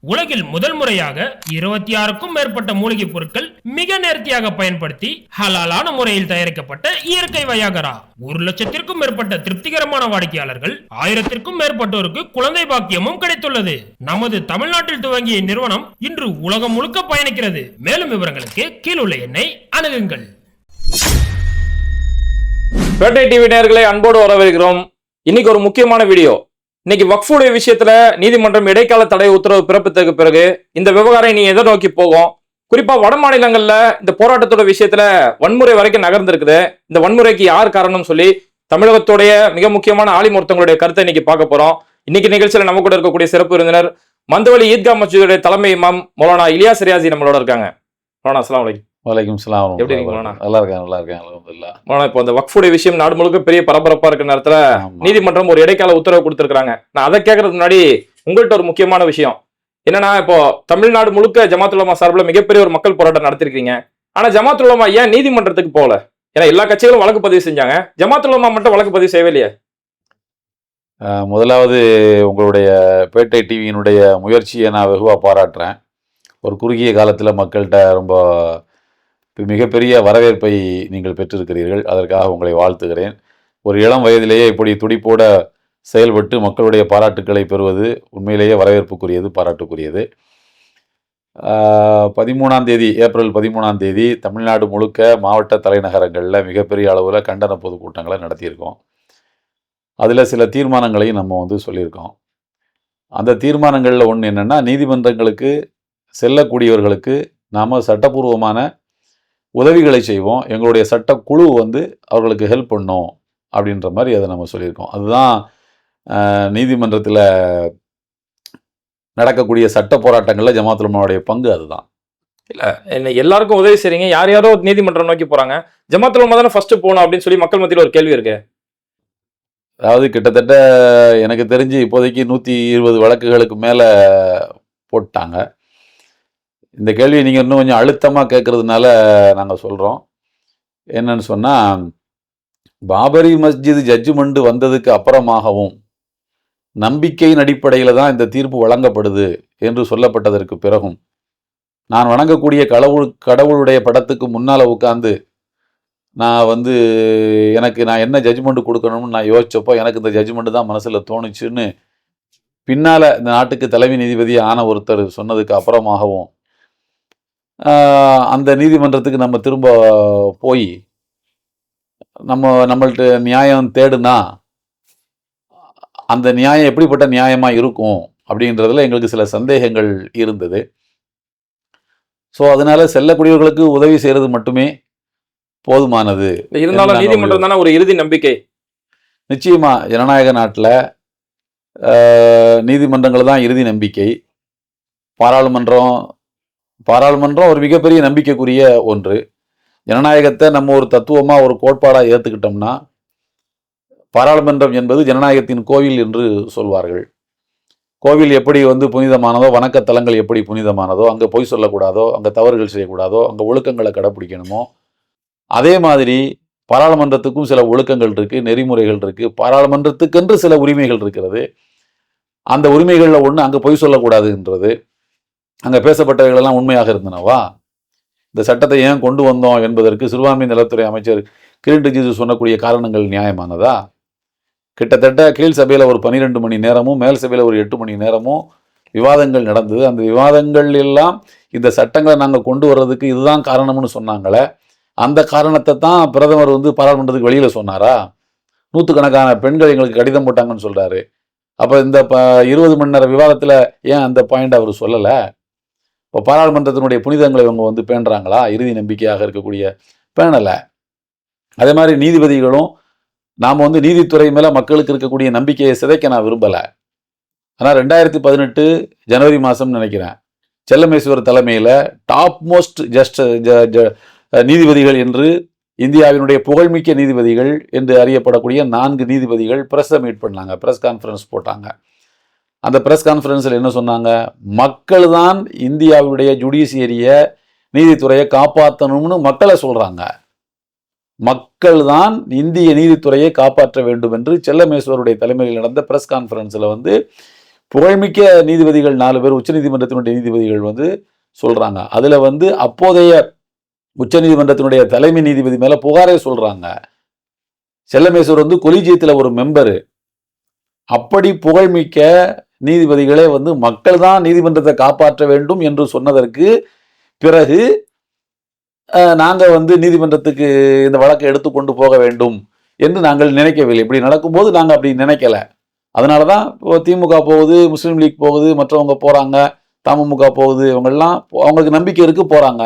உலகில் முதல் முறையாக இருபத்தி ஆறுக்கும் மேற்பட்ட மூலிகைப் பொருட்கள் மிக நேர்த்தியாக பயன்படுத்தி ஹலாலான முறையில் தயாரிக்கப்பட்ட இயற்கை வயாகரா. ஒரு லட்சத்திற்கும் மேற்பட்ட திருப்திகரமான வாடிக்கையாளர்கள் ஆயிரத்திற்கும் மேற்பட்டோருக்கு குழந்தை பாக்கியமும் கிடைத்துள்ளது. நமது தமிழ்நாட்டில் துவங்கிய நிறுவனம் இன்று உலகம் முழுக்க பயணிக்கிறது. மேலும் விவரங்களுக்கு கீழுள்ள எண்ணை அணுகுங்கள். பேட்டை டிவி நேர்களை அன்போடு வரவேற்கிறோம். இன்னைக்கு ஒரு முக்கியமான வீடியோ. இன்னைக்கு வக்ஃபுடைய விஷயத்துல நீதிமன்றம் இடைக்கால தடை உத்தரவு பிறப்பித்ததுக்கு பிறகு இந்த விவகாரம் நீ எதை நோக்கி போகும்? குறிப்பா வட மாநிலங்கள்ல இந்த போராட்டத்தோட விஷயத்துல வன்முறை வரைக்கும் நகர்ந்திருக்குது. இந்த வன்முறைக்கு யார் காரணம் சொல்லி தமிழகத்துடைய மிக முக்கியமான ஆலிமூர்த்தங்களுடைய கருத்தை இன்னைக்கு பார்க்க போறோம். இன்னைக்கு நிகழ்ச்சியில நம்ம கூட இருக்கக்கூடிய சிறப்பு விருந்தினர் மந்தவழி ஈத்கா மசூதியுடைய தலைமை இமாம் மௌலானா இலியாஸ் ரியாசி நம்மளோட இருக்காங்க. மௌலானா அஸ்லாம் வலைக்கும் வலைக்கும் சலாம் எப்படி இருக்கீங்க? நல்லா இருக்கேன் நல்லா இருக்கேன் அல்ஹம்துலில்லாஹ் மௌலானா இப்போ இந்த வக்ஃபுடைய விஷயம் நாடு முழுக்க பெரிய பரபரப்பா இருக்கிற நேரத்துல. நீதிமன்றம் ஒரு இடைக்கால உத்தரவு கொடுத்திருக்காங்க நான் அதை கேட்கறதுக்கு முன்னாடி உங்கள்கிட்ட ஒரு முக்கியமான விஷயம். என்னன்னா இப்போ தமிழ்நாடு முழுக்க ஜமாத்துலமா சார்பில் மிகப்பெரிய ஒரு மக்கள் போராட்டம் நடத்திருக்கீங்க ஆனா ஜமாத்துலமா ஏன் நீதிமன்றத்துக்கு போகல? ஏன்னா எல்லா கட்சிகளும் வழக்கு பதிவு செஞ்சாங்க. ஜமாத்துலமா மட்டும் வழக்கு பதிவு செய்யவே இல்லையே முதலாவது உங்களுடைய பேட்டை டிவியினுடைய முயற்சியை நான் வெகுவாக பாராட்டுறேன். ஒரு குறுகிய காலத்தில் மக்கள்கிட்ட ரொம்ப மிகப்பெரிய வரவேற்பை நீங்கள் பெற்றிருக்கிறீர்கள். அதற்காக உங்களை வாழ்த்துகிறேன். ஒரு இளம் வயதிலேயே இப்படி துடிப்போட செயல்பட்டு மக்களுடைய பாராட்டுக்களை பெறுவது உண்மையிலேயே வரவேற்புக்குரியது பாராட்டுக்குரியது. பதிமூணாம் தேதி ஏப்ரல் பதிமூணாம் தேதி தமிழ்நாடு முழுக்க மாவட்ட தலைநகரங்களில் மிகப்பெரிய அளவில் கண்டன பொதுக்கூட்டங்களை நடத்தியிருக்கோம். அதில் சில தீர்மானங்களையும் நம்ம வந்து சொல்லியிருக்கோம். அந்த தீர்மானங்களில் ஒன்று என்னென்னா நீதிமன்றங்களுக்கு செல்லக்கூடியவர்களுக்கு நாம் சட்டப்பூர்வமான உதவிகளை செய்வோம். எங்களுடைய சட்டக்குழு வந்து அவர்களுக்கு ஹெல்ப் பண்ணும் அப்படின்ற மாதிரி அதை நம்ம சொல்லியிருக்கோம். அதுதான் நீதிமன்றத்தில் நடக்கக்கூடிய சட்ட போராட்டங்களில் ஜமாத்துலமாவுடைய பங்கு அதுதான். என்ன எல்லாருக்கும் உதவி செய்றீங்க. யார் யாரோ நீதிமன்றம் நோக்கி போறாங்க. ஜமாத்துலமா தானே ஃபர்ஸ்ட் போகணும் அப்படின்னு சொல்லி மக்கள் மத்தியில் ஒரு கேள்வி இருக்கு. அதாவது கிட்டத்தட்ட எனக்கு தெரிஞ்சு இப்போதைக்கு நூற்றி இருபது வழக்குகளுக்கு மேலே போட்டாங்க. இந்த கேள்வியை நீங்கள் இன்னும் கொஞ்சம் அழுத்தமாக கேட்கறதுனால நாங்கள் சொல்கிறோம் என்னன்னு சொன்னால் பாபரி மஸ்ஜித் ஜட்ஜ்மெண்ட் வந்ததுக்கு அப்புறமாகவும் நம்பிக்கையின் அடிப்படையில் தான் இந்த தீர்ப்பு வழங்கப்படுது என்று சொல்லப்பட்டதற்கு பிறகும் நான் வணங்கக்கூடிய கடவுள் கடவுளுடைய படத்துக்கு முன்னால் உட்காந்து நான் வந்து எனக்கு நான் என்ன ஜட்ஜ்மெண்ட் கொடுக்கணும்னு நான் யோசிச்சப்போ எனக்கு இந்த ஜட்ஜ்மெண்ட் தான் மனசில் தோணுச்சுன்னு பின்னால் இந்த நாட்டுக்கு தலைமை நீதிபதி ஆன ஒருத்தர் சொன்னதுக்கு அப்புறமாகவும் அந்த நீதிமன்றத்துக்கு நம்ம திரும்ப போய் நம்ம நம்மள்ட்ட நியாயம் தேடுனா அந்த நியாயம் எப்படிப்பட்ட நியாயமாக இருக்கும் அப்படின்றதுல எங்களுக்கு சில சந்தேகங்கள் இருந்தது. ஸோ அதனால செல்லக்கூடியவர்களுக்கு உதவி செய்கிறது மட்டுமே போதுமானது. இருந்தாலும் நீதிமன்றம் தானே ஒரு இறுதி நம்பிக்கை. நிச்சயமா ஜனநாயக நாட்டில் நீதிமன்றங்கள் தான் இறுதி நம்பிக்கை. பாராளுமன்றம் பாராளுமன்றம் ஒரு மிகப்பெரிய நம்பிக்கைக்குரிய ஒன்று. ஜனநாயகத்தை நம்ம ஒரு தத்துவமாக ஒரு கோட்பாடாக ஏற்றுக்கிட்டோம்னா பாராளுமன்றம் என்பது ஜனநாயகத்தின் கோவில் என்று சொல்வார்கள். கோவில் எப்படி வந்து புனிதமானதோ வணக்கத்தலங்கள் எப்படி புனிதமானதோ அங்கே பொய் சொல்லக்கூடாதோ அங்கே தவறுகள் செய்யக்கூடாதோ அங்கே ஒழுக்கங்களை கடைப்பிடிக்கணுமோ அதே மாதிரி பாராளுமன்றத்துக்கும் சில ஒழுக்கங்கள் இருக்குது நெறிமுறைகள் இருக்குது பாராளுமன்றத்துக்கென்று சில உரிமைகள் இருக்கிறது. அந்த உரிமைகளில் ஒன்று அங்கே பொய் சொல்லக்கூடாதுன்றது. அங்கே பேசப்பட்டவைகள் எல்லாம் உண்மையாக இருந்தனவா இந்த சட்டத்தை ஏன் கொண்டு வந்தோம் என்பதற்கு சிறுபான்மை நலத்துறை அமைச்சர் கிரண் ரிஜிஜு சொன்னக்கூடிய காரணங்கள் நியாயமானதா? கிட்டத்தட்ட கீழ் சபையில் ஒரு பன்னிரெண்டு மணி நேரமும் மேல் சபையில் ஒரு எட்டு மணி நேரமும் விவாதங்கள் நடந்தது. அந்த விவாதங்கள் எல்லாம் இந்த சட்டங்களை நாங்கள் கொண்டு வர்றதுக்கு இதுதான் காரணம்னு சொன்னாங்களே. அந்த காரணத்தை தான் பிரதமர் வந்து பாராளுமன்றத்துக்கு வெளியில் சொன்னாரா? நூற்றுக்கணக்கான பெண்கள் எங்களுக்கு கடிதம் போட்டாங்கன்னு சொல்கிறாரு அப்போ இந்த ப இருபது மணி நேர விவாதத்தில் ஏன் அந்த பாயிண்ட் அவர் சொல்லலை? இப்போ பாராளுமன்றத்தினுடைய புனிதங்களை இவங்க வந்து பேணுறாங்களா? இறுதி நம்பிக்கையாக இருக்கக்கூடிய பேணலை அதே மாதிரி நீதிபதிகளும் நாம் வந்து நீதித்துறை மேலே மக்களுக்கு இருக்கக்கூடிய நம்பிக்கையை சிதைக்க நான் விரும்பலை. ஆனால் ரெண்டாயிரத்தி பதினெட்டு ஜனவரி மாதம்னு நினைக்கிறேன். செல்லமேஸ்வர் தலைமையில் டாப் மோஸ்ட் ஜஸ்ட் நீதிபதிகள் என்று இந்தியாவினுடைய புகழ்மிக்க நீதிபதிகள் என்று அறியப்படக்கூடிய நான்கு நீதிபதிகள் ப்ரெஸ்ஸை மீட் பண்ணாங்க. ப்ரெஸ் கான்ஃபரன்ஸ் போட்டாங்க. அந்த ப்ரெஸ் கான்ஃபரன்ஸில் என்ன சொன்னாங்க? மக்கள் தான் இந்தியாவுடைய ஜுடிஷியரியை நீதித்துறையை காப்பாற்றணும்னு மக்களை சொல்கிறாங்க மக்கள் தான் இந்திய நீதித்துறையை காப்பாற்ற வேண்டும் என்று செல்லமேஸ்வருடைய தலைமையில் நடந்த ப்ரெஸ் கான்ஃபரன்ஸில் வந்து புகழ்மிக்க நீதிபதிகள் நாலு பேர் உச்சநீதிமன்றத்தினுடைய நீதிபதிகள் வந்து சொல்கிறாங்க அதில் வந்து அப்போதைய உச்சநீதிமன்றத்தினுடைய தலைமை நீதிபதி மேலே புகாரே சொல்கிறாங்க செல்லமேஸ்வர் வந்து கொலிஜியத்தில் ஒரு மெம்பரு அப்படி புகழ்மிக்க நீதிபதிகளே வந்து மக்கள் தான் நீதிமன்றத்தை காப்பாற்ற வேண்டும் என்று சொன்னதற்கு பிறகு அஹ், நாங்க வந்து நீதிமன்றத்துக்கு இந்த வழக்கை எடுத்து கொண்டு போக வேண்டும் என்று நாங்கள் நினைக்கவில்லை. இப்படி நடக்கும்போது நாங்க அப்படி நினைக்கல. அதனால தான் இப்போ திமுக போகுது முஸ்லீம் லீக் போகுது மற்றவங்க போறாங்க தமுமுக போகுது இவங்கெல்லாம் அவங்களுக்கு நம்பிக்கை இருக்கு போறாங்க.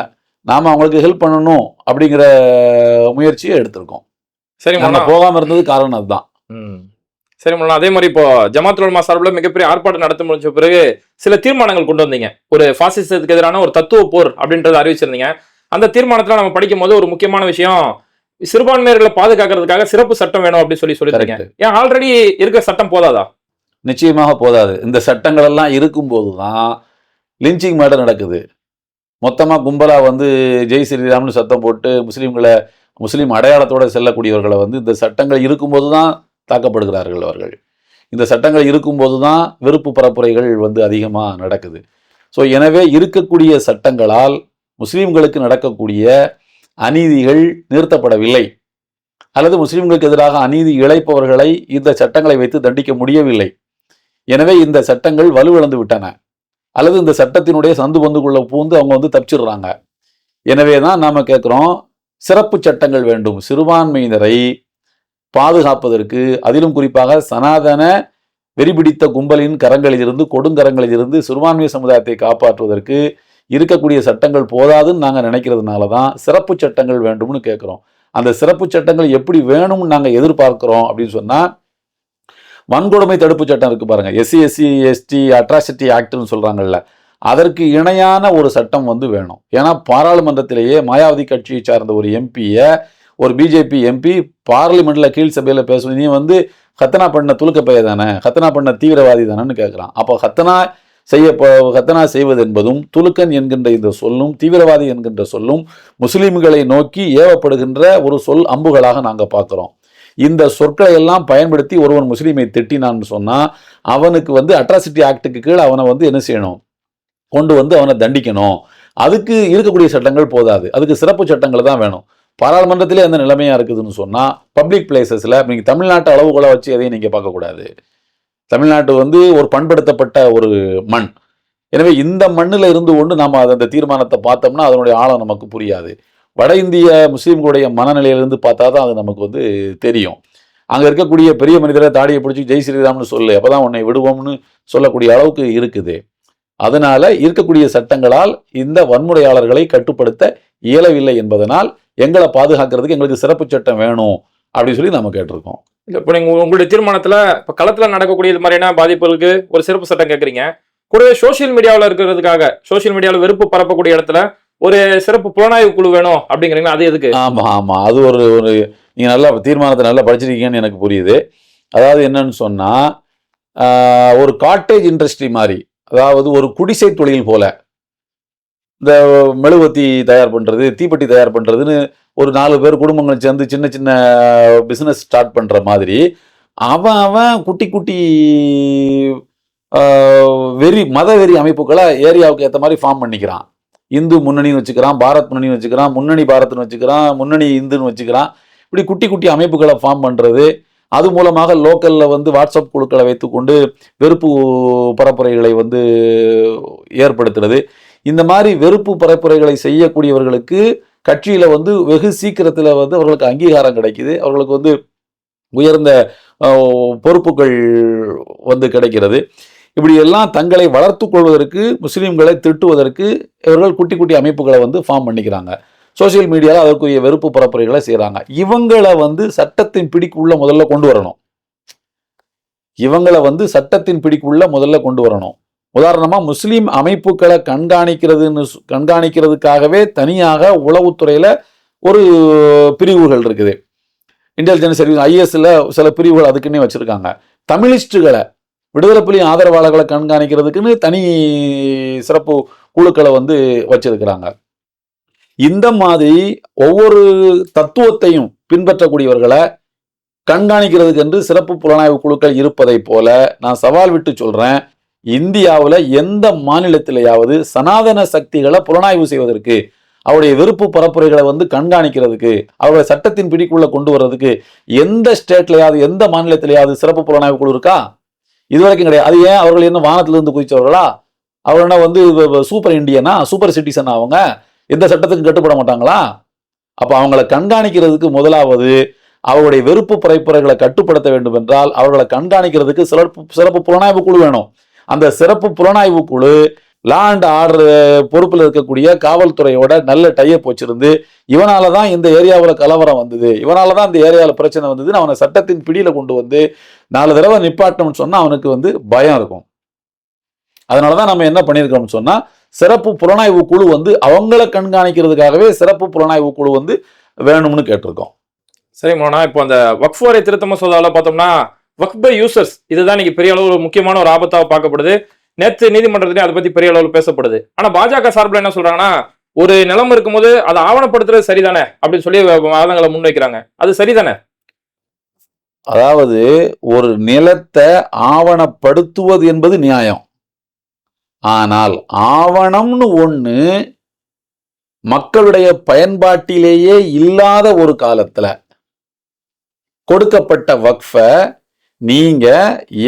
நாம அவங்களுக்கு ஹெல்ப் பண்ணணும் அப்படிங்கிற முயற்சியை எடுத்திருக்கோம். சரி நம்ம மௌலானா போகாம இருந்தது காரணம் அதுதான். சரி மௌலானா அதே மாதிரி இப்போ ஜமாத்துல் உலமா சார்பில் மிகப்பெரிய ஆர்ப்பாட்டம் நடத்த முடிஞ்ச பிறகு சில தீர்மானங்கள் கொண்டு வந்தீங்க. ஒரு பாசிசத்துக்கு எதிரான ஒரு தத்துவ போர் அப்படின்றத அறிவிச்சிருந்தீங்க. அந்த தீர்மானத்துல நம்ம படிக்கும் போது ஒரு முக்கியமான விஷயம் சிறுபான்மையர்களை பாதுகாக்கிறதுக்காக சிறப்பு சட்டம் வேணும் அப்படின்னு சொல்லி சொல்லியிருக்கீங்க. ஏன் ஆல்ரெடி இருக்க சட்டம் போதாதா? நிச்சயமாக போதாது. இந்த சட்டங்கள் எல்லாம் இருக்கும்போது தான் லிஞ்சிங் மர்டர் நடக்குது. மொத்தமா கும்பலா வந்து ஜெய் ஸ்ரீராம்னு சத்தம் போட்டு முஸ்லீம்களை முஸ்லீம் அடையாளத்தோட செல்லக்கூடியவர்களை வந்து இந்த சட்டங்கள் இருக்கும்போது தான் தாக்கப்படுகிறார்கள் அவர்கள். இந்த சட்டங்கள் இருக்கும்போது தான் வெறுப்பு பரப்புரைகள் வந்து அதிகமாக நடக்குது. ஸோ எனவே இருக்கக்கூடிய சட்டங்களால் முஸ்லீம்களுக்கு நடக்கக்கூடிய அநீதிகள் நிறுத்தப்படவில்லை. அல்லது முஸ்லீம்களுக்கு எதிராக அநீதி இழைப்பவர்களை இந்த சட்டங்களை வைத்து தண்டிக்க முடியவில்லை. எனவே இந்த சட்டங்கள் வலுவிழந்து விட்டன. அல்லது இந்த சட்டத்தினுடைய சந்து பந்துக்குள்ள பூந்து அவங்க வந்து தப்பிச்சிடுறாங்க. எனவே தான் நாம் கேட்குறோம் சிறப்பு சட்டங்கள் வேண்டும். சிறுபான்மையினரை பாதுகாப்பதற்கு அதிலும் குறிப்பாக சனாதன வெறிபிடித்த கும்பலின் கரங்களிலிருந்து கொடுங்கரங்களிலிருந்து சிறுபான்மை சமுதாயத்தை காப்பாற்றுவதற்கு இருக்கக்கூடிய சட்டங்கள் போதாதுன்னு நாங்கள் நினைக்கிறதுனால தான் சிறப்பு சட்டங்கள் வேண்டும்னு கேட்குறோம் அந்த சிறப்பு சட்டங்கள் எப்படி வேணும்னு நாங்கள் எதிர்பார்க்குறோம் அப்படின்னு சொன்னால் வன்கொடுமை தடுப்பு சட்டம் இருக்குது பாருங்கள் எஸ்சி எஸ்சி எஸ்டி அட்ராசிட்டி ஆக்ட்னு சொல்கிறாங்கல்ல அதற்கு இணையான ஒரு சட்டம் வந்து வேணும். ஏன்னா பாராளுமன்றத்திலேயே மாயாவதி கட்சியை சார்ந்த ஒரு எம்பியை ஒரு பிஜேபி எம்பி பார்லிமெண்ட்டில் கீழ் சபையில் பேசும் நீ வந்து ஹத்தனா பண்ண துலுக்க பைய தானே? ஹத்தனா பண்ண தீவிரவாதி தானேன்னு கேட்குறான் அப்போ ஹத்தனா செய்ய ஹத்தனா செய்வது என்பதும் துலுக்கன் என்கின்ற இந்த சொல்லும் தீவிரவாதி என்கின்ற சொல்லும் முஸ்லீம்களை நோக்கி ஏவப்படுகின்ற ஒரு சொல் அம்புகளாக நாங்கள் பார்க்குறோம். இந்த சொற்களை எல்லாம் பயன்படுத்தி ஒருவன் முஸ்லீமை திட்டினான்னு சொன்னால் அவனுக்கு வந்து அட்ராசிட்டி ஆக்டுக்கு கீழே அவனை வந்து என்ன செய்யணும்? கொண்டு வந்து அவனை தண்டிக்கணும். அதுக்கு இருக்கக்கூடிய சட்டங்கள் போதாது. அதுக்கு சிறப்பு சட்டங்கள் தான் வேணும். பாராளுமன்றத்திலே அந்த நிலைமையாக இருக்குதுன்னு சொன்னால் பப்ளிக் பிளேசஸில் நீங்கள் தமிழ்நாட்டு அளவுகளை வச்சு எதையும் நீங்கள் பார்க்கக்கூடாது தமிழ்நாட்டு வந்து ஒரு பண்படுத்தப்பட்ட ஒரு மண். எனவே இந்த மண்ணில் இருந்து கொண்டு நாம அந்த தீர்மானத்தை பார்த்தோம்னா அதனுடைய ஆழம் நமக்கு புரியாது. வட இந்திய முஸ்லீம்களுடைய மனநிலையிலிருந்து பார்த்தா தான் அது நமக்கு வந்து தெரியும். அங்கே இருக்கக்கூடிய பெரிய மனிதரை தாடியை பிடிச்சி ஜெய் ஸ்ரீராம்னு சொல்லு அப்பதான் உன்னை விடுவோம்னு சொல்லக்கூடிய அளவுக்கு இருக்குது. அதனால் இருக்கக்கூடிய சட்டங்களால் இந்த வன்முறையாளர்களை கட்டுப்படுத்த இயலவில்லை என்பதனால் எங்களை பாதுகாக்கிறதுக்கு எங்களுக்கு சிறப்பு சட்டம் வேணும் அப்படின்னு சொல்லி நம்ம கேட்டிருக்கோம். இப்போ நீங்க உங்களுடைய தீர்மானத்துல இப்போ களத்துல நடக்கக்கூடிய இது மாதிரியான பாதிப்புகளுக்கு ஒரு சிறப்பு சட்டம் கேட்குறீங்க கூடவே சோஷியல் மீடியாவில் இருக்கிறதுக்காக சோஷியல் மீடியாவில் வெறுப்பு பரப்பக்கூடிய இடத்துல ஒரு சிறப்பு புலனாய்வு குழு வேணும் அப்படிங்கிறீங்களா? அது எதுக்கு? ஆமா ஆமா. அது ஒரு ஒரு நீங்க நல்லா தீர்மானத்தை நல்லா படிச்சிருக்கீங்கன்னு எனக்கு புரியுது. அதாவது என்னன்னு சொன்னா ஆஹ், ஒரு காட்டேஜ் இண்டஸ்ட்ரி மாதிரி அதாவது ஒரு குடிசை தொழில் போல இந்த மெழுகுவத்தி தயார் பண்ணுறது தீப்பெட்டி தயார் பண்ணுறதுன்னு ஒரு நாலு பேர் குடும்பங்கள் சேர்ந்து சின்ன சின்ன பிஸ்னஸ் ஸ்டார்ட் பண்ணுற மாதிரி அவன் அவன் குட்டி குட்டி வெறி மத வெறி அமைப்புகளை ஏரியாவுக்கு ஏற்ற மாதிரி ஃபார்ம் பண்ணிக்கிறான். இந்து முன்னணின்னு வச்சுக்கிறான் பாரத் முன்னணின்னு வச்சுக்கிறான் முன்னணி பாரத்னு வச்சுக்கிறான் முன்னணி இந்துன்னு வச்சுக்கிறான். இப்படி குட்டி குட்டி அமைப்புகளை ஃபார்ம் பண்ணுறது அது மூலமாக லோக்கலில் வந்து வாட்ஸ்அப் குழுக்களை வைத்துக்கொண்டு வெறுப்பு பரப்புரைகளை வந்து ஏற்படுத்துறது. இந்த மாதிரி வெறுப்பு பரப்புரைகளை செய்யக்கூடியவர்களுக்கு கட்சியில் வந்து வெகு சீக்கிரத்தில் வந்து அவர்களுக்கு அங்கீகாரம் கிடைக்குது. அவர்களுக்கு வந்து உயர்ந்த பொறுப்புகள் வந்து கிடைக்கிறது. இப்படி எல்லாம் தங்களை வளர்த்து கொள்வதற்கு முஸ்லீம்களை திட்டுவதற்கு இவர்கள் குட்டி குட்டி அமைப்புகளை வந்து ஃபார்ம் பண்ணிக்கிறாங்க. சோஷியல் மீடியாவில் அதற்குரிய வெறுப்பு பரப்புரைகளை செய்கிறாங்க இவங்களை வந்து சட்டத்தின் பிடிக்குள்ள முதல்ல கொண்டு வரணும். இவங்களை வந்து சட்டத்தின் பிடிக்குள்ள முதல்ல கொண்டு வரணும். உதாரணமாக முஸ்லீம் அமைப்புகளை கண்காணிக்கிறதுன்னு கண்காணிக்கிறதுக்காகவே தனியாக உளவுத்துறையில் ஒரு பிரிவுகள் இருக்குது. இன்டெலிஜென்ஸ் சர்வீஸ் ஐஎஸ்ல சில பிரிவுகள் அதுக்குன்னே வச்சுருக்காங்க. தமிழிஸ்டுகளை விடுதலை புலி ஆதரவாளர்களை கண்காணிக்கிறதுக்குன்னு தனி சிறப்பு குழுக்களை வந்து வச்சிருக்கிறாங்க. இந்த மாதிரி ஒவ்வொரு தத்துவத்தையும் பின்பற்றக்கூடியவர்களை கண்காணிக்கிறதுக்கு என்று சிறப்பு புலனாய்வு குழுக்கள் இருப்பதை போல நான் சவால் விட்டு சொல்கிறேன் இந்தியாவில் எந்த மாநிலத்திலேயாவது சனாதன சக்திகளை புலனாய்வு செய்வதற்கு அவருடைய வெறுப்பு பரப்புரைகளை வந்து கண்காணிக்கிறதுக்கு அவருடைய சட்டத்தின் பிடிக்குள்ள கொண்டு வர்றதுக்கு எந்த ஸ்டேட்லையாவது எந்த மாநிலத்திலேயாவது சிறப்பு புலனாய்வு குழு இருக்கா? இதுவரைக்கும் கிடையாது. அது ஏன் அவர்கள் என்ன வானத்திலிருந்து குதிச்சவர்களா? அவர் என்ன வந்து சூப்பர் இண்டியனா சூப்பர் சிட்டிசன் அவங்க? எந்த சட்டத்துக்கும் கட்டுப்பட மாட்டாங்களா? அப்போ அவங்களை கண்காணிக்கிறதுக்கு முதலாவது அவருடைய வெறுப்பு பரப்புரைகளை கட்டுப்படுத்த வேண்டும் என்றால் அவர்களை கண்காணிக்கிறதுக்கு சிறப்பு சிறப்பு புலனாய்வு குழு வேணும். அந்த சிறப்பு புலனாய்வு குழு லா அண்ட் ஆர்டர் பொறுப்பில் இருக்கக்கூடிய காவல்துறையோட நல்ல டையப் வச்சிருந்து இவனால தான் இந்த ஏரியாவில் கலவரம் வந்தது இவனால தான் இந்த ஏரியாவில் பிரச்சனை வந்ததுன்னு அவனை சட்டத்தின் பிடியில் கொண்டு வந்து நாலு தடவை நிப்பாட்டணும்னு சொன்னால் அவனுக்கு வந்து பயம் இருக்கும். அதனால தான் நம்ம என்ன பண்ணியிருக்கோம்னு சொன்னால் சிறப்பு புலனாய்வு குழு வந்து அவங்கள கண்காணிக்கிறதுக்காகவே சிறப்பு புலனாய்வு குழு வந்து வேணும்னு கேட்டிருக்கோம். சரி மோனா இப்போ அந்த வக்ஃபோரை வாரிய திருத்த பார்த்தோம்னா வக்ஃப் பை யூசர்ஸ் இதுதான் இன்னைக்கு பெரிய அளவு ஒரு முக்கியமான ஒரு ஆபத்தாக பார்க்கப்படுது. நேற்று நீதிமன்றத்திலே அதை பத்தி பெரிய அளவில் பேசப்படுது. ஆனா பாஜக சார்பில் என்ன சொல்றாங்கன்னா ஒரு நிலம் இருக்கும்போது அதை ஆவணப்படுத்துறது சரிதானே? அப்படின்னு சொல்லி வாதங்களை முன்வைக்கிறாங்க. அது சரிதானே? அதாவது ஒரு நிலத்தை ஆவணப்படுத்துவது என்பது நியாயம். ஆனால் ஆவணம்னு ஒன்று மக்களுடைய பயன்பாட்டிலேயே இல்லாத ஒரு காலத்தில் கொடுக்கப்பட்ட வக்ஃபை நீங்க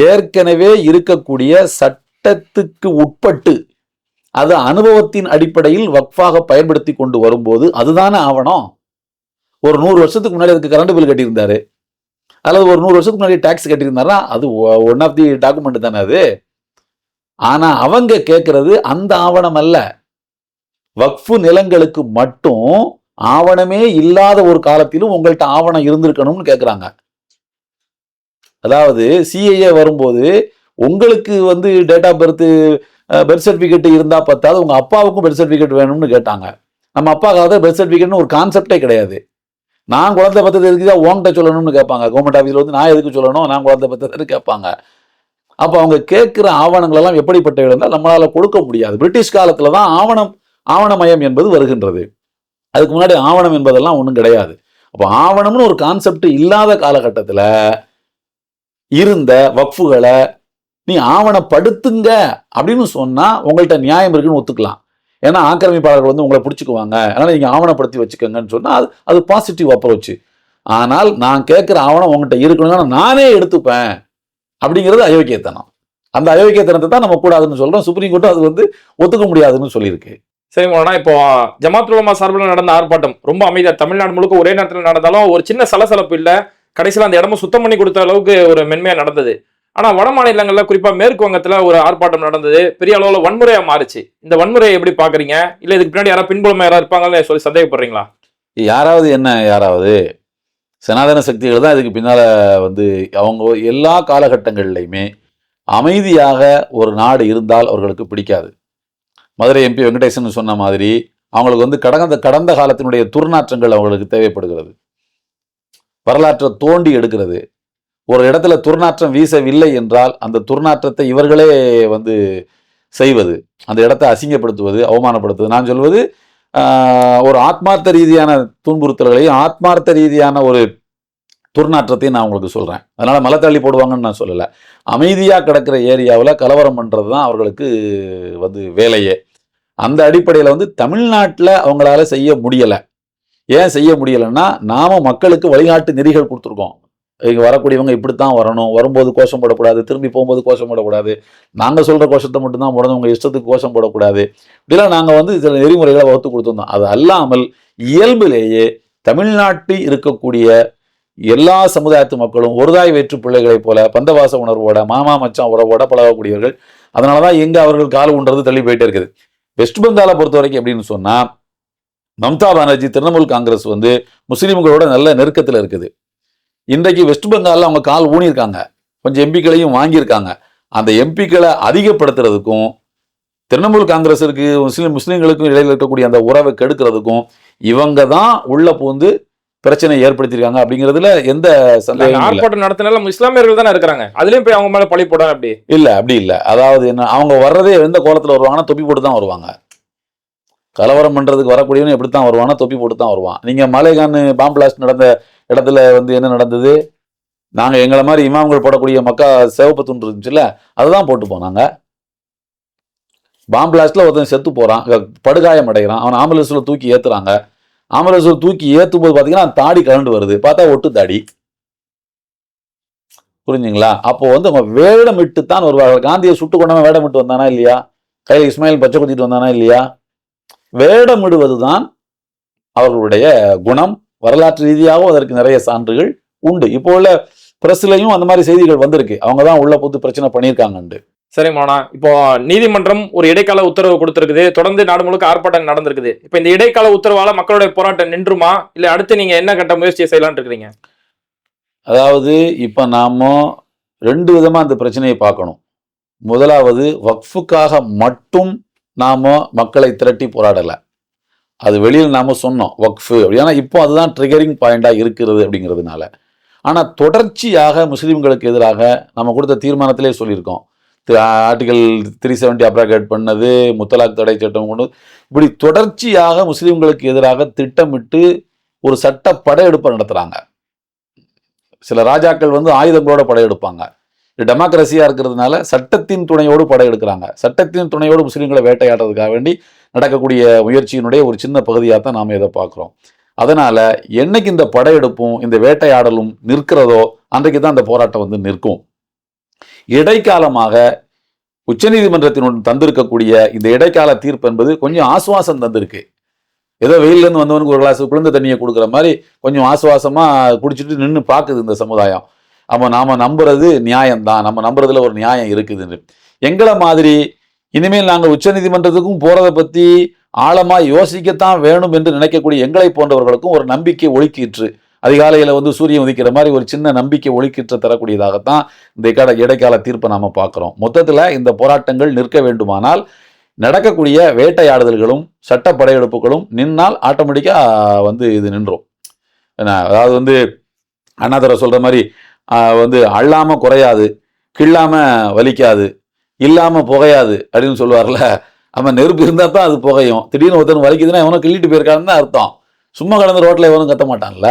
ஏற்கனவே இருக்கக்கூடிய சட்டத்துக்கு உட்பட்டு அது அனுபவத்தின் அடிப்படையில் வக்ஃபாக பயன்படுத்தி கொண்டு வரும்போது அதுதானே ஆவணம்? ஒரு நூறு வருஷத்துக்கு முன்னாடி அதுக்கு கரண்ட் பில் கட்டியிருந்தாரு. அல்லது ஒரு நூறு வருஷத்துக்கு முன்னாடி டாக்ஸ் கட்டியிருந்தாரா அது ஒன் ஆஃப் தி டாக்குமெண்ட் தானே அது? ஆனா அவங்க கேட்கறது அந்த ஆவணம் அல்ல. வக்ஃபு நிலங்களுக்கு மட்டும் ஆவணமே இல்லாத ஒரு காலத்திலும் உங்கள்கிட்ட ஆவணம் இருந்திருக்கணும்னு கேட்குறாங்க அதாவது சிஐஏ வரும்போது உங்களுக்கு வந்து date of birth birth certificate இருந்தா பத்தாவது உங்க அப்பாவுக்கும் பெர்த் சர்டிஃபிகேட் வேணும்னு கேட்டாங்க. நம்ம அப்பாவுக்காக பெர்த் சர்டிஃபிகேட்னு ஒரு கான்செப்டே கிடையாது. நான் குழந்தை பத்தது எதுக்கு? தான் உங்கள்கிட்ட சொல்லணும்னு கேட்பாங்க. கவர்மெண்ட் ஆஃபீஸில் வந்து நான் எதுக்கு சொல்லணும்? நான் குழந்தை பத்ததுன்னு கேட்பாங்க. அப்போ அவங்க கேட்குற ஆவணங்கள் எல்லாம் எப்படிப்பட்ட இருந்தால் நம்மளால் கொடுக்க முடியாது. பிரிட்டிஷ் காலத்தில் தான் ஆவணம் ஆவணமயம் என்பது வருகின்றது. அதுக்கு முன்னாடி ஆவணம் என்பதெல்லாம் ஒன்றும் கிடையாது. அப்போ ஆவணம்னு ஒரு கான்செப்ட் இல்லாத காலகட்டத்தில் இருந்த வக்ஃபுகளை நீ ஆவணப்படுத்துங்க அப்படின்னு சொன்னால் உங்கள்கிட்ட நியாயம் இருக்குன்னு ஒத்துக்கலாம். ஏன்னா ஆக்கிரமிப்பாளர்கள் வந்து உங்களை பிடிச்சிக்குவாங்க. அதனால் நீங்கள் ஆவணப்படுத்தி வச்சுக்கோங்கன்னு சொன்னால் அது அது பாசிட்டிவ் அப்ரோச் ஆனால் நான் கேட்குற ஆவணம் உங்கள்கிட்ட இருக்கணும்னா நானே எடுத்துப்பேன் அப்படிங்கிறது அயோக்கியத்தனம். அந்த அயோக்கியத்தனத்தை தான் நம்ம கூடாதுன்னு சொல்கிறோம் சுப்ரீம் கோர்ட்டும் அது வந்து ஒத்துக்க முடியாதுன்னு சொல்லியிருக்கு. சரி மோனா இப்போ ஜமாத் உலமா சார்பில் நடந்த ஆர்ப்பாட்டம் ரொம்ப அமைதியாக தமிழ்நாடு முழுக்க ஒரே நேரத்தில் நடந்தாலும் ஒரு சின்ன சலசலப்பு இல்லை. கடைசியில் அந்த இடமும் சுத்தம் பண்ணி கொடுத்த அளவுக்கு ஒரு மென்மையாக நடந்தது. ஆனால் வட மாநிலங்களில் குறிப்பாக மேற்குவங்கத்தில் ஒரு ஆர்ப்பாட்டம் நடந்தது. பெரிய அளவில் வன்முறையாக மாறுச்சு. இந்த வன்முறையை எப்படி பார்க்குறீங்க இல்லை இதுக்கு பின்னாடி யாராவது பின்புலமாக யாராவது இருப்பாங்கன்னு சொல்லி சந்தேகப்படுறீங்களா? யாராவது என்ன யாராவது? சனாதன சக்திகள் தான் இதுக்கு பின்னால் வந்து அவங்க எல்லா காலகட்டங்கள்லையுமே அமைதியாக ஒரு நாடு இருந்தால் அவர்களுக்கு பிடிக்காது. மதுரை எம்பி வெங்கடேசன் சொன்ன மாதிரி அவங்களுக்கு வந்து கடந்த கடந்த காலத்தினுடைய துர்நாற்றங்கள் அவங்களுக்கு தேவைப்படுகிறது. வரலாற்றை தோண்டி எடுக்கிறது. ஒரு இடத்துல துர்நாற்றம் வீசவில்லை என்றால் அந்த துர்நாற்றத்தை இவர்களே வந்து செய்வது அந்த இடத்தை அசிங்கப்படுத்துவது அவமானப்படுத்துவது. நான் சொல்வது ஒரு ஆத்மார்த்த ரீதியான துன்புறுத்தல்களையும் ஆத்மார்த்த ரீதியான ஒரு துர்நாற்றத்தையும் நான் உங்களுக்கு சொல்கிறேன் அதனால் மலை தள்ளி போடுவாங்கன்னு நான் சொல்லலை. அமைதியாக கிடக்கிற ஏரியாவில் கலவரம் பண்ணுறது தான் அவர்களுக்கு வந்து வேலையே. அந்த அடிப்படையில் வந்து தமிழ்நாட்டில் அவங்களால செய்ய முடியலை. ஏன் செய்ய முடியலைன்னா நாம மக்களுக்கு வழிகாட்டு நெறிகள் கொடுத்துருக்கோம். இங்கே வரக்கூடியவங்க இப்படித்தான் வரணும். வரும்போது கோஷம் போடக்கூடாது திரும்பி போகும்போது கோஷம் போடக்கூடாது நாங்கள் சொல்கிற கோஷத்தை மட்டும்தான் போடணும் உங்கள் இஷ்டத்துக்கு கோஷம் போடக்கூடாது இப்படிலாம் நாங்கள் வந்து சில நெறிமுறைகளை வகுத்து கொடுத்துருந்தோம். அது அல்லாமல் இயல்பிலேயே தமிழ்நாட்டில் இருக்கக்கூடிய எல்லா சமுதாயத்து மக்களும் ஒருதாய் வேற்று பிள்ளைகளைப் போல பந்தவாச உணர்வோட மாமா மச்சான் உறவோட பழகக்கூடியவர்கள். அதனாலதான் எங்கே அவர்கள் கால் உண்றது தள்ளி போயிட்டே இருக்குது. வெஸ்ட் பெங்காலை பொறுத்த வரைக்கும் எப்படின்னு சொன்னால் மம்தா பானர்ஜி திரிணாமுல் காங்கிரஸ் வந்து முஸ்லீம்களோட நல்ல நெருக்கத்துல இருக்குது. இன்றைக்கு வெஸ்ட் பெங்கால்ல அவங்க கால் ஊனியிருக்காங்க. கொஞ்சம் எம்பிக்களையும் வாங்கியிருக்காங்க. அந்த எம்பிக்களை அதிகப்படுத்துறதுக்கும் திரிணாமுல் காங்கிரஸிற்கு முஸ்லீம் முஸ்லீம்களுக்கும் இடையில இருக்கக்கூடிய அந்த உறவை கெடுக்கிறதுக்கும் இவங்க தான் உள்ள பூந்து பிரச்சனை ஏற்படுத்தியிருக்காங்க அப்படிங்கிறதுல எந்த இல்லை. ஆர்ப்பாட்டம் நடத்தினால இஸ்லாமியர்கள் தானே இருக்கிறாங்க. அதுலயும் போய் அவங்க மேல பழி போட அப்படி? இல்ல அப்படி இல்ல. அதாவது என்ன அவங்க வர்றதே எந்த கோலத்துல வருவாங்கன்னா தொப்பி போட்டு தான் வருவாங்க. கலவரம் பண்ணுறதுக்கு வரக்கூடியவனு எப்படி தான் வருவானா? தொப்பி போட்டு தான் வருவான். நீங்கள் மலைகான் பாம் பிளாஸ்ட் நடந்த இடத்துல வந்து என்ன நடந்தது? நாங்கள் எங்களை மாதிரி இமாம்கள் போடக்கூடிய மக்கா சிவப்பு துண்டு இருந்துச்சுல்ல அதுதான் போட்டு போனாங்க. பாம் பிளாஸ்ட்ல ஒருத்தன் செத்து போகிறான் படுகாயம் அடைகிறான். அவன் ஆம்புலன்ஸில் தூக்கி ஏற்றுறாங்க ஆம்புலன்ஸில் தூக்கி ஏற்றும் போது பார்த்தீங்கன்னா தாடி கலண்டு வருது. பார்த்தா ஒட்டு தாடி. புரிஞ்சுங்களா? அப்போ வந்து அவங்க வேடமிட்டு தான் வருவார்கள். காந்தியை சுட்டு கொண்டவன் வேடமிட்டு வந்தானா இல்லையா? கையில் இஸ்மாயில் பச்சை குத்திட்டு வந்தானா இல்லையா? வேடமிடுவதுதான் அவர்களுடைய குணம். வரலாற்று ரீதியாகவும் அதற்கு நிறைய சான்றுகள் உண்டு. இப்போ உள்ள பிரஸ்லையும் அந்த மாதிரி செய்திகள் வந்திருக்கு. அவங்க தான் உள்ள புது பிரச்சனை பண்ணியிருக்காங்கண்டு சரி மோனா இப்போ நீதிமன்றம் ஒரு இடைக்கால உத்தரவு கொடுத்திருக்குது. தொடர்ந்து நாடு முழுக்க ஆர்ப்பாட்டம் நடந்திருக்குது. இப்போ இந்த இடைக்கால உத்தரவால மக்களுடைய போராட்டம் நின்றுமா? இல்ல அடுத்து நீங்க என்ன கட்ட முயற்சியை செய்யலாம்னு இருக்கிறீங்க? அதாவது இப்போ நாம ரெண்டு விதமா அந்த பிரச்சனையை பார்க்கணும். முதலாவது வக்ஃபுக்காக மட்டும் நாம் மக்களை திரட்டி போராடலை. அது வெளியில் நாம் சொன்னோம் வக்ஃபு அப்படி. ஏன்னா இப்போ அதுதான் ட்ரிகரிங் பாயிண்டாக இருக்கிறது அப்படிங்கிறதுனால. ஆனால் தொடர்ச்சியாக முஸ்லீம்களுக்கு எதிராக நம்ம கொடுத்த தீர்மானத்திலே சொல்லியிருக்கோம். ஆர்டிகல் த்ரீ செவன்டி அப்ராகேட் பண்ணது முத்தலாக் தடை சட்டம் கொண்டு இப்படி தொடர்ச்சியாக முஸ்லீம்களுக்கு எதிராக திட்டமிட்டு ஒரு சட்ட படையெடுப்பை நடத்துகிறாங்க சில ராஜாக்கள் வந்து ஆயுதங்களோட படையெடுப்பாங்க. இது இருக்கிறதுனால சட்டத்தின் துணையோடு படையெடுக்கிறாங்க சட்டத்தின் துணையோடு முஸ்லீம்களை வேட்டையாடுறதுக்காக வேண்டி நடக்கக்கூடிய முயற்சியினுடைய ஒரு சின்ன பகுதியாக தான் நாம் இதை பார்க்குறோம். அதனால் என்னைக்கு இந்த படையெடுப்பும் இந்த வேட்டையாடலும் நிற்கிறதோ அன்றைக்கு தான் அந்த போராட்டம் வந்து நிற்கும். இடைக்காலமாக உச்சநீதிமன்றத்தினுடன் தந்திருக்கக்கூடிய இந்த இடைக்கால தீர்ப்பு என்பது கொஞ்சம் ஆசுவாசம் தந்திருக்கு. ஏதோ வெயிலேருந்து வந்தவனுக்கு ஒரு கிளாஸ் குளிர்ந்த தண்ணியை கொடுக்குற மாதிரி கொஞ்சம் ஆசுவாசமாக குடிச்சிட்டு நின்று பார்க்குது இந்த சமுதாயம். அப்போ நாம் நம்புறது நியாயம்தான். நம்ம நம்புறதுல ஒரு நியாயம் இருக்குதுன்னு. எங்களை மாதிரி இனிமேல் நாங்கள் உச்சநீதிமன்றத்துக்கும் போகிறத பற்றி ஆழமாக யோசிக்கத்தான் வேணும் என்று நினைக்கக்கூடிய எங்களை போன்றவர்களுக்கும் ஒரு நம்பிக்கை ஒழுக்கிற்று. அதிகாலையில் வந்து சூரியன் உதிக்கிற மாதிரி ஒரு சின்ன நம்பிக்கை ஒழுக்கிற்று தரக்கூடியதாகத்தான் இந்த இட இடைக்கால தீர்ப்பை நாம் பார்க்குறோம். மொத்தத்தில் இந்த போராட்டங்கள் நிற்க வேண்டுமானால் நடக்கக்கூடிய வேட்டையாடுதல்களும் சட்ட படையெடுப்புகளும் நின்னால் ஆட்டோமேட்டிக்காக வந்து இது நின்றோம். என்ன அதாவது வந்து அண்ணாதரை சொல்கிற மாதிரி வந்து அள்ளாமல் குறையாது கிள்ளாமல் வலிக்காது இல்லாமல் புகையாது அப்படின்னு சொல்லுவார்ல. நம்ம நெருப்பு இருந்தால் தான் அது புகையும். திடீர்னு ஒருத்தன் வலிக்குதுன்னா எவனும் கிள்ளிட்டு போயிருக்கான்னு அர்த்தம். சும்மா கடந்த ரோட்டில் எவனும் கத்த மாட்டான்ல.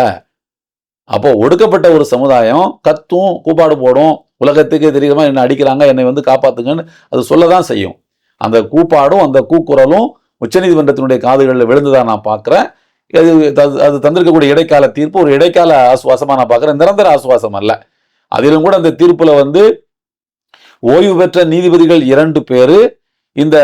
அப்போது ஒடுக்கப்பட்ட ஒரு சமுதாயம் கத்தும் கூப்பாடு போடும் உலகத்துக்கே தெரியுமா என்ன அடிக்கிறாங்க என்னை வந்து காப்பாத்துங்கன்னு அது சொல்ல தான் செய்யும். அந்த கூப்பாடும் அந்த கூக்குரலும் உச்சநீதிமன்றத்தினுடைய காதுகளில் விழுந்துதான் நான் பார்க்குறேன். அது அது- தந்திருக்கக்கூடிய இடைக்கால தீர்ப்பு ஒரு இடைக்கால ஆசுவாசமாக நான் பார்க்குறேன். நிரந்தர ஆசுவாசம் அல்ல. அதிலும் கூட அந்த தீர்ப்பில் வந்து ஓய்வு பெற்ற நீதிபதிகள் இரண்டு பேர் இந்த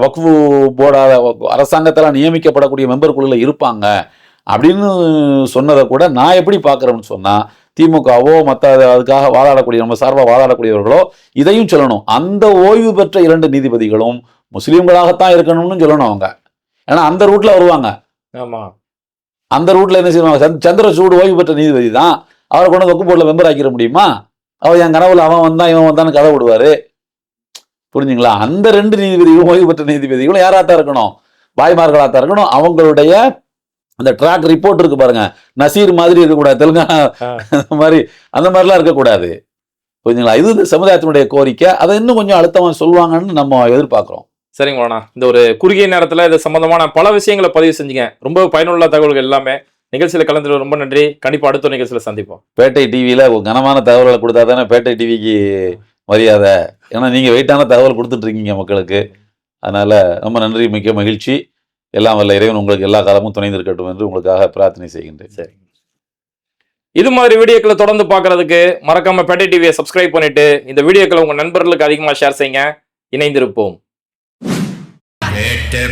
வக்ஃபு போர்டால அரசாங்கத்தால் நியமிக்கப்படக்கூடிய மெம்பர் குழுல இருப்பாங்க. அப்படின்னு சொன்னதை கூட நான் எப்படி பார்க்குறேன்னு சொன்னால் திமுகவோ மற்ற அதுக்காக வாதாடக்கூடிய நம்ம சார்பாக வாதாடக்கூடியவர்களோ இதையும் சொல்லணும். அந்த ஓய்வு பெற்ற இரண்டு நீதிபதிகளும் முஸ்லீம்களாகத்தான் இருக்கணும்னு சொல்லணும் அவங்க. ஏன்னா அந்த ரூட்டில் வருவாங்க. ஆமா. அந்த ரூட்ல என்ன செய்வாங்க? சந்த்- சந்திரசூடு ஓய்வு பெற்ற நீதிபதி தான். அவரை கொண்டு வக்கு போர்டில் மெம்பர் ஆக்கிட முடியுமா? அவர் என் கனவுல அவன் வந்தான் இவன் வந்தான்னு கதை விடுவாரு. புரிஞ்சுங்களா? அந்த ரெண்டு நீதிபதிகளும் ஓய்வு பெற்ற நீதிபதிகளும் யாராத்தான் இருக்கணும்? பாய்மார்களாத்தான் இருக்கணும். அவங்களுடைய அந்த ட்ராக் ரிப்போர்ட் இருக்கு பாருங்க. நசீர் மாதிரி இருக்கக்கூடாது. தெலுங்கானா. அந்த மாதிரி அந்த மாதிரிலாம் இருக்கக்கூடாது. புரிஞ்சுங்களா? இது இந்த சமுதாயத்தினுடைய கோரிக்கை. அதை இன்னும் கொஞ்சம் அழுத்தமா சொல்லுவாங்கன்னு நம்ம எதிர்பார்க்கிறோம். சரிங்க மோனா. இந்த ஒரு குறுகிய நேரத்துல இது சம்பந்தமான பல விஷயங்களை பதிவு செஞ்சீங்க. ரொம்ப பயனுள்ள தகவல்கள் எல்லாமே. நிகழ்ச்சியில கலந்து ரொம்ப நன்றி. கண்டிப்பா அடுத்த ஒரு நிகழ்ச்சியில சந்திப்போம். பேட்டை டிவியில கனமான தகவல்களை கொடுத்தா தானே பேட்டை டிவிக்கு மரியாதை. ஏன்னா நீங்க வெயிட்டான தகவல் கொடுத்துட்டு இருக்கீங்க மக்களுக்கு. அதனால ரொம்ப நன்றி மிக்க மகிழ்ச்சி. எல்லாம் வல்ல இறைவன் உங்களுக்கு எல்லா காலமும் துணைந்து இருக்கட்டும் என்று உங்களுக்காக பிரார்த்தனை செய்கின்றேன். சரி. இது மாதிரி வீடியோக்களை தொடர்ந்து பார்க்கறதுக்கு மறக்காம பேட்டை டிவியை சப்ஸ்கிரைப் பண்ணிட்டு இந்த வீடியோக்களை உங்க நண்பர்களுக்கு அதிகமா ஷேர் செய்யுங்க. இணைந்திருப்போம். வேட்டை